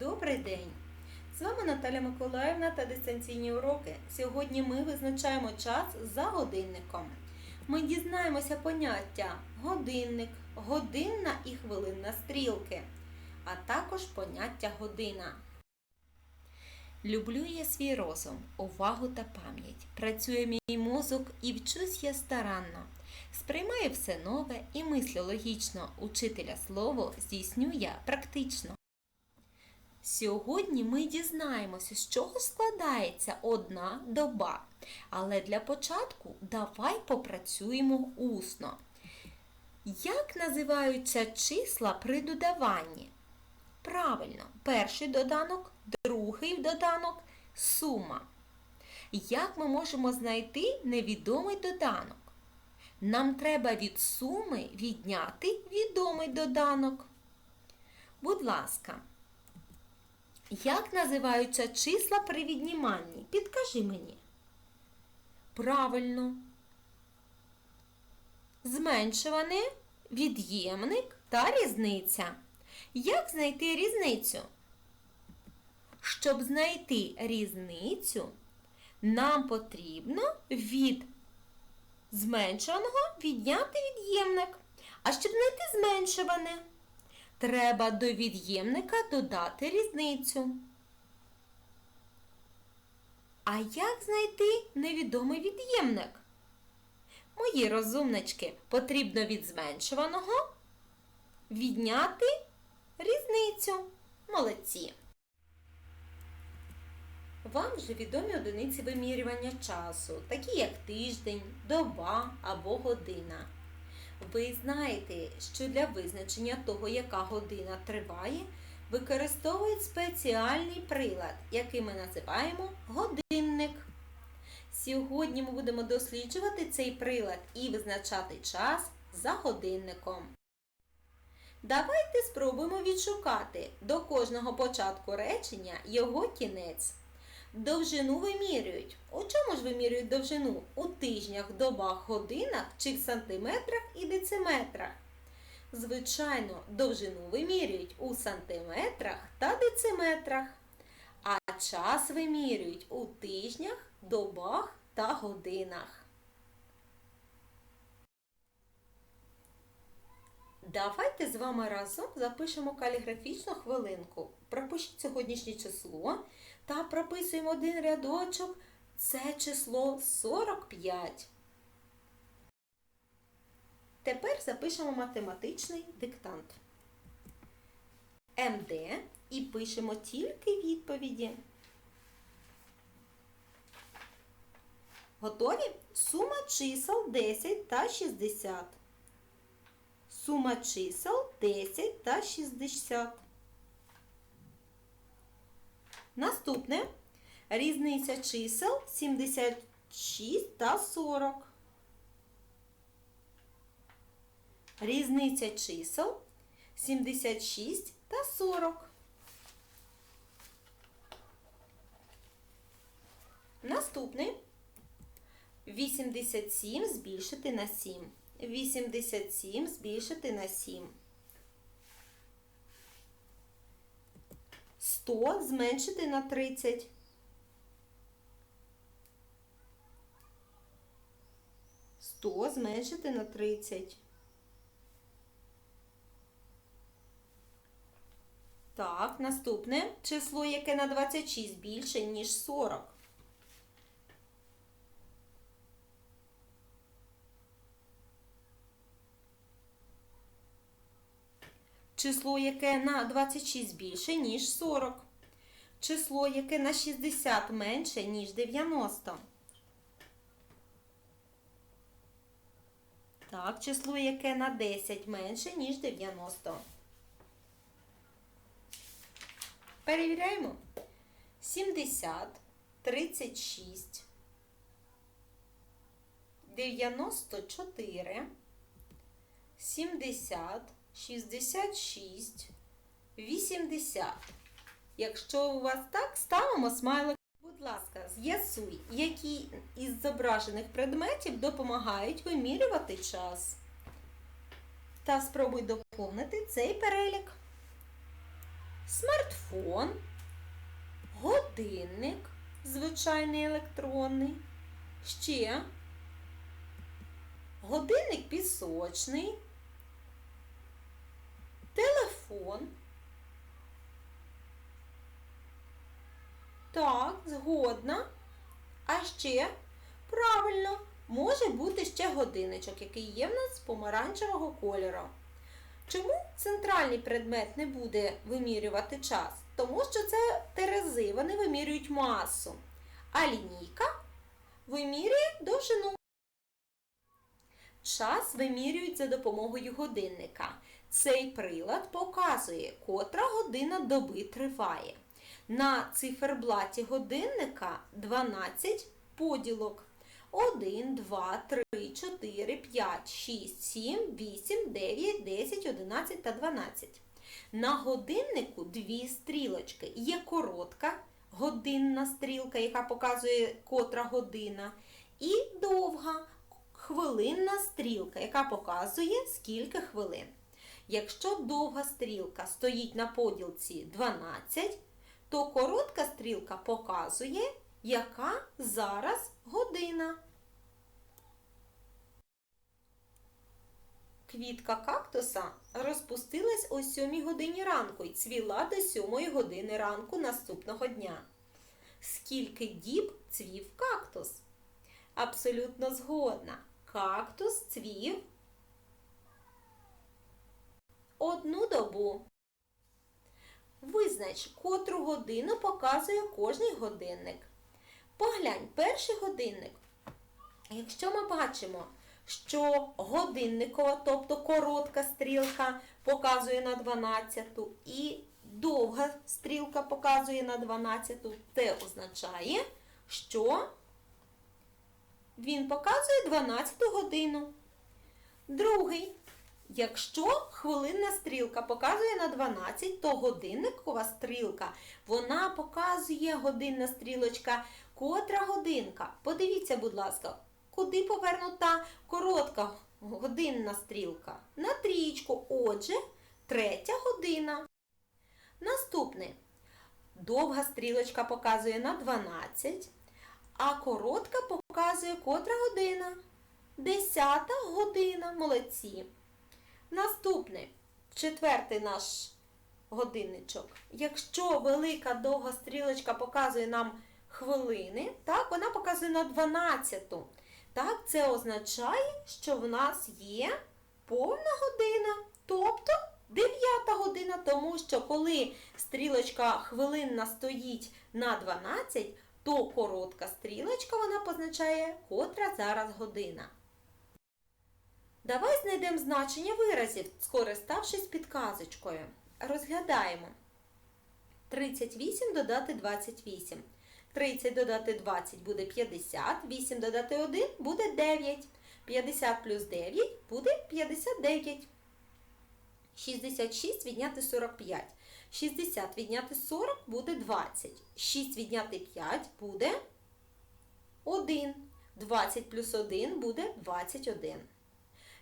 Добрий день! З вами Наталя Миколаївна та дистанційні уроки. Сьогодні ми визначаємо час за годинником. Ми дізнаємося поняття годинник, годинна і хвилинна стрілки, а також поняття година. Люблю я свій розум, увагу та пам'ять. Працює мій мозок і вчусь я старанно. Сприймаю все нове і мислю логічно. Учителя слово здійсню я практично. Сьогодні ми дізнаємося, з чого складається одна доба. Але для початку давай попрацюємо усно. Як називаються числа при додаванні? Правильно, перший доданок, другий доданок сума. Як ми можемо знайти невідомий доданок? Нам треба від суми відняти відомий доданок. Будь ласка, як називаються числа при відніманні? Підкажи мені. Правильно. Зменшуване, від'ємник та різниця. Як знайти різницю? Щоб знайти різницю, нам потрібно від зменшуваного відняти від'ємник. А щоб знайти зменшуване, треба до від'ємника додати різницю. А як знайти невідомий від'ємник? Мої розумнички, потрібно від зменшуваного відняти різницю. Молодці. Вам вже відомі одиниці вимірювання часу, такі як тиждень, доба або година. Ви знаєте, що для визначення того, яка година триває, використовують спеціальний прилад, який ми називаємо годинник. Сьогодні ми будемо досліджувати цей прилад і визначати час за годинником. Давайте спробуємо відшукати до кожного початку речення його кінець. Довжину вимірюють. У чому ж вимірюють довжину? У тижнях, добах, годинах чи в сантиметрах і дециметрах? Звичайно, довжину вимірюють у сантиметрах та дециметрах, а час вимірюють у тижнях, добах та годинах. Давайте з вами разом запишемо каліграфічну хвилинку. Пропишіть сьогоднішнє число та прописуємо один рядочок. Це число 45. Тепер запишемо математичний диктант. МД і пишемо тільки відповіді. Готові? Сума чисел 10 та 60. Сума чисел 10 та 60. Наступне різниця чисел 76 та 40. Різниця чисел 76 та 40. Наступний 87 збільшити на 7. 87 збільшити на 7. 100 зменшити на 30. 100 зменшити на 30. Так, наступне число, яке на 26 більше, ніж 40. Число, яке на 26 більше, ніж 40. Число, яке на 60 менше, ніж 90. Так, число, яке на 10 менше, ніж 90. Перевіряємо. 70, 36, 94, 70, 66, 80. Якщо у вас так, ставимо смайлик. Будь ласка, з'ясуй, які із зображених предметів допомагають вимірювати час. Та спробуй доповнити цей перелік. смартфон, годинник, звичайний електронний, ще годинник пісочний, телефон. Так, згодна. А ще, правильно, може бути ще годинничок, який є в нас з помаранчевого кольору. Чому центральний предмет не буде вимірювати час? Тому що це терези, вони вимірюють масу, а лінійка вимірює довжину. Час вимірюють за допомогою годинника. Цей прилад показує, котра година доби триває. На циферблаті годинника 12 поділок. 1, 2, 3, 4, 5, 6, 7, 8, 9, 10, 11 та 12. На годиннику дві стрілочки. Є коротка годинна стрілка, яка показує котра година, і довга хвилинна стрілка, яка показує скільки хвилин. Якщо довга стрілка стоїть на поділці 12, то коротка стрілка показує, яка зараз година. Квітка кактуса розпустилась о 7 годині ранку і цвіла до 7 години ранку наступного дня. Скільки діб цвів кактус? Абсолютно згодна. Кактус цвів одну добу. Визнач, котру годину показує кожний годинник. Поглянь, перший годинник. Якщо ми бачимо, що годинникова, тобто коротка стрілка показує на 12 і довга стрілка показує на 12, це означає, що він показує 12 годину. Другий. Якщо хвилинна стрілка показує на 12, то годинникова стрілка, вона показує годинна стрілочка, котра годинка. Подивіться, будь ласка, куди повернута коротка годинна стрілка? На трічку. Отже, третя година. Наступне. Довга стрілочка показує на 12, а коротка показує котра година. Десята година. Молодці. Наступне, четвертий наш годинничок. Якщо велика довга стрілочка показує нам хвилини, так, вона показує на 12. Так, це означає, що в нас є повна година, тобто 9 година, тому що коли стрілочка хвилинна стоїть на 12, то коротка стрілочка вона позначає, котра зараз година. Давай знайдемо значення виразів, скориставшись підказочкою. Розглядаємо. 38 додати 28. 30 додати 20 буде 50, 8 додати 1 буде 9. 50 плюс 9 буде 59. 66 відняти 45. 60 відняти 40 буде 20. 6 відняти 5 буде 1. 20 плюс 1 буде 21.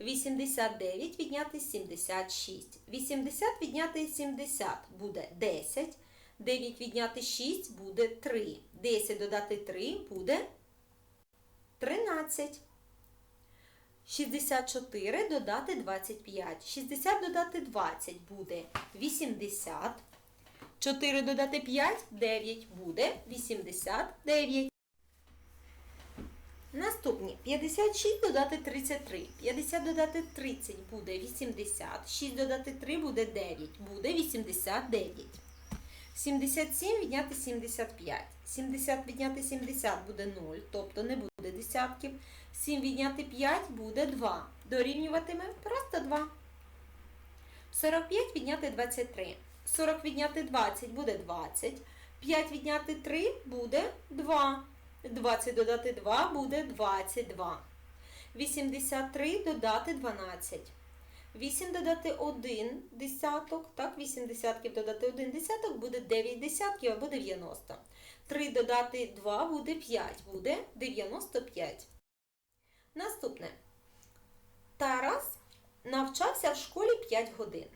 89 відняти 76. 80 відняти 70 буде 10. 9 відняти 6 буде 3. 10 додати 3 буде 13. 64 додати 25. 60 додати 20 буде 80. 4 додати 5 9 буде 89. Наступні 56 додати 33. 50 додати 30 буде 80. 6 додати 3 буде 9. Буде 89. 77 відняти 75. 70 відняти 70 буде 0, тобто не буде десятків. 7 відняти 5 буде 2. Дорівнюватиме просто 2. 45 відняти 23. 40 відняти 20 буде 20. 5 відняти 3 буде 2. 20 додати 2 буде 22. 83 додати 12. 8 додати 1 десяток, так, 8 десятків додати 1 десяток буде 9 десятків або 90. 3 додати 2 буде 5, буде 95. Наступне. Тарас навчався в школі 5 годин.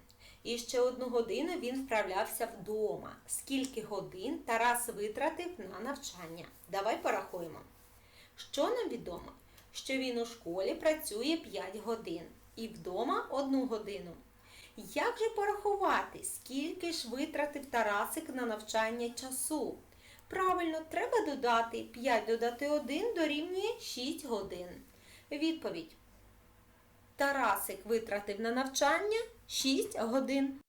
І ще одну годину він вправлявся вдома. Скільки годин Тарас витратив на навчання? Давай порахуємо. Що нам відомо? Що він у школі працює 5 годин і вдома 1 годину. Як же порахувати, скільки ж витратив Тарасик на навчання часу? Правильно, треба додати 5 додати 1 дорівнює 6 годин. Відповідь. Тарасик витратив на навчання 6 годин.